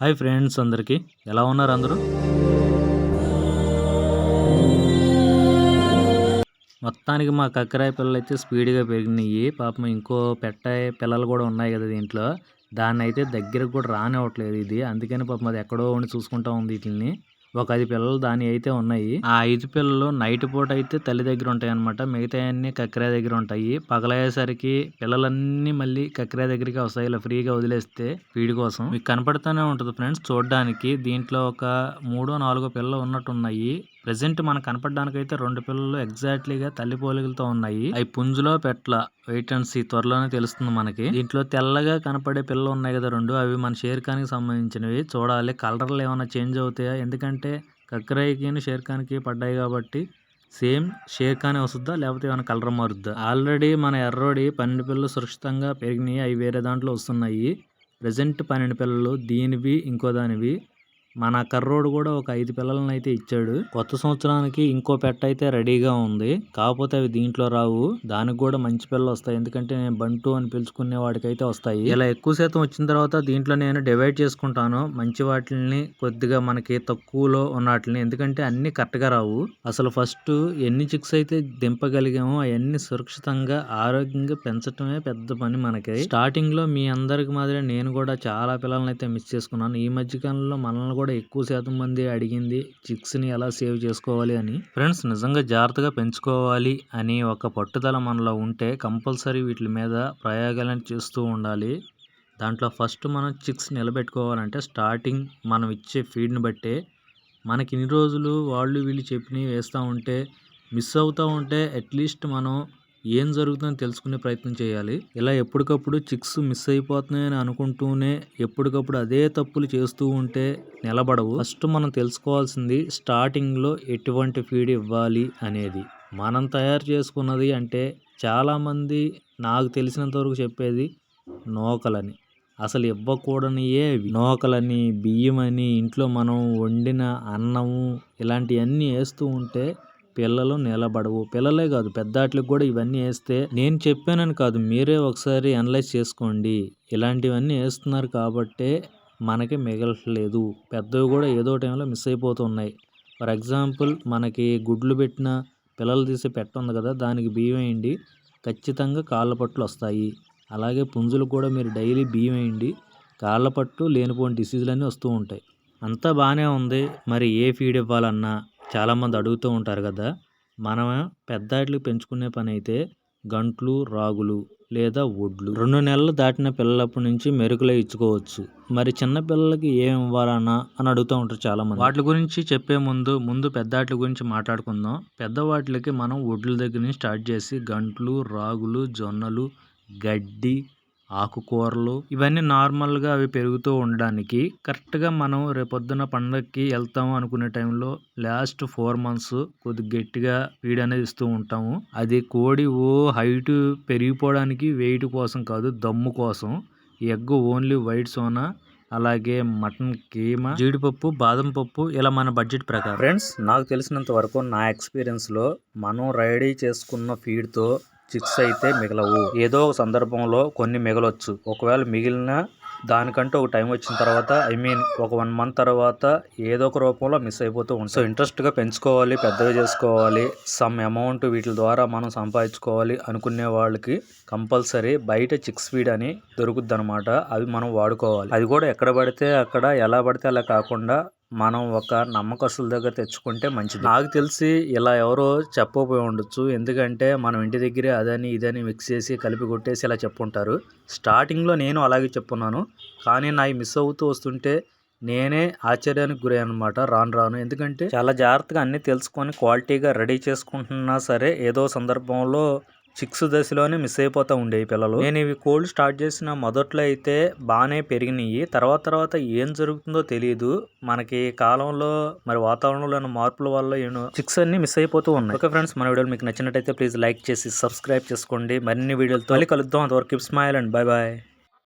Hi friends అందరికీ. ఎలా ఉన్నారు అందరూ? మొత్తానికి మా కక్కరాయ పిల్లలు అయితే స్పీడ్గా పెరిగినాయి. పాపం ఇంకో పెట్ట పిల్లలు కూడా ఉన్నాయి కదా దీంట్లో. దాన్ని అయితే దగ్గరకు కూడా రానివ్వట్లేదు ఇది. అందుకని పాపం అది ఎక్కడో ఉండి చూసుకుంటా ఉంది వీటిని ఒక ఐదు పిల్లలు దాని అయితే ఉన్నాయి. ఆ ఐదు పిల్లలు నైట్ పూట అయితే తల్లి దగ్గర ఉంటాయి అనమాట మిగతా అన్ని కక్కిరా దగ్గర ఉంటాయి. పగలయ్యేసరికి పిల్లలన్నీ మళ్ళీ కక్కిరా దగ్గరికి వస్తాయి. ఇలా ఫ్రీగా వదిలేస్తే వీడి కోసం. మీకు కనపడుతూనే ఉంటుంది ఫ్రెండ్స్ చూడడానికి. దీంట్లో ఒక మూడో నాలుగో పిల్లలు ఉన్నట్టు ప్రజెంట్ మనకు కనపడడానికైతే అయితే రెండు పిల్లలు ఎగ్జాక్ట్లీగా తల్లి పోలికలతో ఉన్నాయి. అవి పుంజులో పెట్ల వెయిట్ అండ్ సీ త్వరలోనే తెలుస్తుంది మనకి. దీంట్లో తెల్లగా కనపడే పిల్లలు ఉన్నాయి కదా రెండు. అవి మన షేర్ఖాన్కి సంబంధించినవి. చూడాలి. కలర్లు ఏమైనా చేంజ్ అవుతాయా? ఎందుకంటే కక్కరాయికి షేర్ఖాన్కి పడ్డాయి కాబట్టి సేమ్ షేర్ఖానే వస్తుందా? లేకపోతే ఏమైనా కలర్ మారుద్దా? ఆల్రెడీ మన ఎర్రోడి పన్నెండు పిల్లలు సురక్షితంగా పెరిగినాయి. అవి వేరే దాంట్లో వస్తున్నాయి. ప్రజెంట్ పన్నెండు పిల్లలు. దీనివి ఇంకో దానివి. మన కర్రోడు కూడా ఒక ఐదు పిల్లలను అయితే ఇచ్చాడు. కొత్త సంవత్సరానికి ఇంకో పెట్ట అయితే రెడీగా ఉంది. కాకపోతే అవి దీంట్లో రావు. దానికి కూడా మంచి పిల్లలు వస్తాయి. ఎందుకంటే నేను బంటు అని పిలుచుకునే వాడికైతే వస్తాయి. ఇలా ఎక్కువ శాతం వచ్చిన తర్వాత దీంట్లో నేను డివైడ్ చేసుకుంటాను. మంచి వాటిని కొద్దిగా మనకి తక్కువలో ఉన్న వాటిని ఎందుకంటే అన్ని కరెక్ట్గా రావు. అసలు ఫస్ట్ ఎన్ని చిక్స్ అయితే దింపగలిగామో అవన్నీ సురక్షితంగా ఆరోగ్యంగా పెంచటమే పెద్ద పని మనకి. స్టార్టింగ్లో మీ అందరికి మాదిరి నేను కూడా చాలా పిల్లల్ని అయితే మిస్ చేసుకున్నాను. ఈ మధ్య కాలంలో మనల్ని కూడా ఎక్కువ శాతం మంది అడిగింది చిక్స్ని ఎలా సేవ్ చేసుకోవాలి అని. ఫ్రెండ్స్ నిజంగా జాగ్రత్తగా పెంచుకోవాలి అని ఒక పట్టుదల మనలో ఉంటే కంపల్సరీ వీటి మీద ప్రయోగాలను చేస్తూ ఉండాలి. దాంట్లో ఫస్ట్ మనం చిక్స్ నిలబెట్టుకోవాలంటే స్టార్టింగ్ మనం ఇచ్చే ఫీడ్ని బట్టే మనకి ఇన్ని రోజులు వాళ్ళు వీళ్ళు చెప్పినవి వేస్తూ ఉంటే మిస్ అవుతూ ఉంటే అట్లీస్ట్ మనం ఏం జరుగుతుందో తెలుసుకునే ప్రయత్నం చేయాలి. ఇలా ఎప్పటికప్పుడు చిక్స్ మిస్ అయిపోతున్నాయని అనుకుంటూనే ఎప్పటికప్పుడు అదే తప్పులు చేస్తూ ఉంటే నిలబడవు. ఫస్ట్ మనం తెలుసుకోవాల్సింది స్టార్టింగ్లో ఎటువంటి ఫీడ్ ఇవ్వాలి అనేది. మనం తయారు చేసుకున్నది అంటే చాలామంది నాకు తెలిసినంత వరకు చెప్పేది నూకలని. అసలు ఇవ్వకూడనియే అవి నూకలని బియ్యమని ఇంట్లో మనం వండిన అన్నము ఇలాంటివన్నీ వేస్తూ ఉంటే పిల్లలు నిలబడవు. పిల్లలే కాదు పెద్దాట్లకు కూడా ఇవన్నీ వేస్తే నేను చెప్పానని కాదు మీరే ఒకసారి అనలైజ్ చేసుకోండి. ఇలాంటివన్నీ వేస్తున్నారు కాబట్టే మనకి మిగలట్లేదు. పెద్దవి కూడా ఏదో టైంలో మిస్ అయిపోతున్నాయి. ఫర్ ఎగ్జాంపుల్ మనకి గుడ్లు పెట్టిన పిల్లలు తీసి పెట్ట ఉంది కదా దానికి బియ్యం వేయండి. ఖచ్చితంగా కాళ్ళ పట్లు వస్తాయి. అలాగే పుంజులు కూడా మీరు డైలీ బియ్యం వేయండి. కాళ్ళ పట్టు లేనిపోయిన డిసీజులన్నీ వస్తూ ఉంటాయి. అంతా బాగానే ఉంది. మరి ఏ ఫీడ్ ఇవ్వాలన్నా? చాలామంది అడుగుతూ ఉంటారు కదా మనం పెద్ద వాటికి పెంచుకునే పని అయితే గంట్లు రాగులు లేదా వడ్లు. రెండు నెలలు దాటిన పిల్లలప్పటి నుంచి మెరుగులే ఇచ్చుకోవచ్చు. మరి చిన్న పిల్లలకి ఏం ఇవ్వాలన్నా అని అడుగుతూ ఉంటారు చాలామంది. వాటి గురించి చెప్పే ముందు ముందు పెద్ద వాటి గురించి మాట్లాడుకుందాం. పెద్ద వాటికి మనం ఒడ్ల దగ్గర నుంచి స్టార్ట్ చేసి గంట్లు రాగులు జొన్నలు గడ్డి ఆకుకూరలు ఇవన్నీ నార్మల్గా అవి పెరుగుతూ ఉండడానికి కరెక్ట్గా మనం రేపొద్దున పండగకి వెళ్తాము అనుకునే టైంలో లాస్ట్ ఫోర్ మంత్స్ కొద్ది గట్టిగా ఫీడ్ అనేది ఇస్తూ ఉంటాము. అది కోడి ఓ హైట్ పెరిగిపోవడానికి వెయిట్ కోసం కాదు దమ్ము కోసం. ఎగ్ ఓన్లీ వైట్ సోనా అలాగే మటన్ కీమా జీడిపప్పు బాదం పప్పు ఇలా మన బడ్జెట్ ప్రకారం. ఫ్రెండ్స్ నాకు తెలిసినంత వరకు నా ఎక్స్పీరియన్స్లో మనం రెడీ చేసుకున్న ఫీడ్తో చిక్స్ అయితే మిగలవు. ఏదో ఒక సందర్భంలో కొన్ని మిగలొచ్చు. ఒకవేళ మిగిలిన దానికంటే ఒక టైం వచ్చిన తర్వాత ఐ మీన్ ఒక వన్ మంత్ తర్వాత ఏదో ఒక రూపంలో మిస్ అయిపోతూ ఉంటుంది సో ఇంట్రెస్ట్గా పెంచుకోవాలి పెద్దగా చేసుకోవాలి. సమ్ అమౌంట్ వీటి ద్వారా మనం సంపాదించుకోవాలి అనుకునే వాళ్ళకి కంపల్సరీ బయట చిక్స్ ఫీడ్ అని దొరుకుద్ది అనమాట అవి మనం వాడుకోవాలి. అది కూడా ఎక్కడ పడితే అక్కడ ఎలా పడితే అలా కాకుండా మనం ఒక నమ్మకస్తుల దగ్గర తెచ్చుకుంటే మంచిది. నాకు తెలిసి ఇలా ఎవరో చెప్పబోయి ఉండొచ్చు. ఎందుకంటే మనం ఇంటి దగ్గరే అదని ఇదని మిక్స్ చేసి కలిపి కొట్టేసి ఇలా చెప్పుంటారు. స్టార్టింగ్లో నేను అలాగే చెప్పున్నాను. కానీ నాకు మిస్ అవుతూ వస్తుంటే నేనే ఆశ్చర్యానికి గురై అనమాట రాను రాను. ఎందుకంటే చాలా జాగ్రత్తగా అన్నీ తెలుసుకొని క్వాలిటీగా రెడీ చేసుకుంటున్నా సరే ఏదో సందర్భంలో సిక్స్ దశలోనే మిస్ అయిపోతూ ఉండేవి పిల్లలు. నేను ఇవి కోల్డ్ స్టార్ట్ చేసిన మొదట్లో అయితే బాగానే పెరిగినాయి తర్వాత తర్వాత ఏం జరుగుతుందో తెలియదు మనకి కాలంలో మరి వాతావరణంలో మార్పుల వల్ల ఏమో సిక్స్ అన్ని మిస్ అయిపోతూ ఉన్నాయి. ఓకే ఫ్రెండ్స్ మన వీడియోలు మీకు నచ్చినట్టయితే ప్లీజ్ లైక్ చేసి సబ్స్క్రైబ్ చేసుకోండి. మరిన్ని వీడియోలతో మళ్ళీ కలుద్దాం. అంతవరకు స్మైల్ అండ్ బాయ్ బాయ్